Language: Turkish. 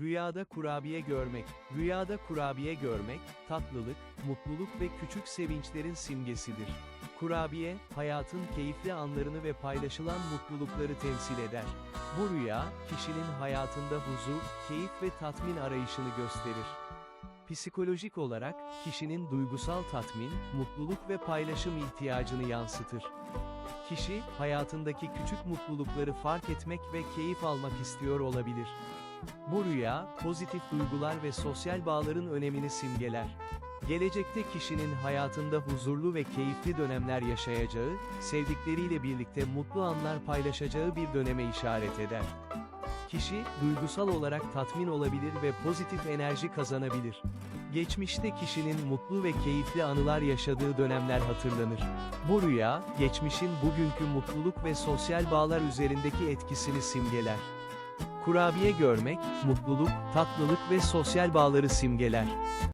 Rüyada kurabiye görmek. Rüyada kurabiye görmek, tatlılık, mutluluk ve küçük sevinçlerin simgesidir. Kurabiye, hayatın keyifli anlarını ve paylaşılan mutlulukları temsil eder. Bu rüya, kişinin hayatında huzur, keyif ve tatmin arayışını gösterir. Psikolojik olarak, kişinin duygusal tatmin, mutluluk ve paylaşım ihtiyacını yansıtır. Kişi, hayatındaki küçük mutlulukları fark etmek ve keyif almak istiyor olabilir. Bu rüya, pozitif duygular ve sosyal bağların önemini simgeler. Gelecekte kişinin hayatında huzurlu ve keyifli dönemler yaşayacağı, sevdikleriyle birlikte mutlu anlar paylaşacağı bir döneme işaret eder. Kişi, duygusal olarak tatmin olabilir ve pozitif enerji kazanabilir. Geçmişte kişinin mutlu ve keyifli anılar yaşadığı dönemler hatırlanır. Bu rüya, geçmişin bugünkü mutluluk ve sosyal bağlar üzerindeki etkisini simgeler. Kurabiye görmek, mutluluk, tatlılık ve sosyal bağları simgeler.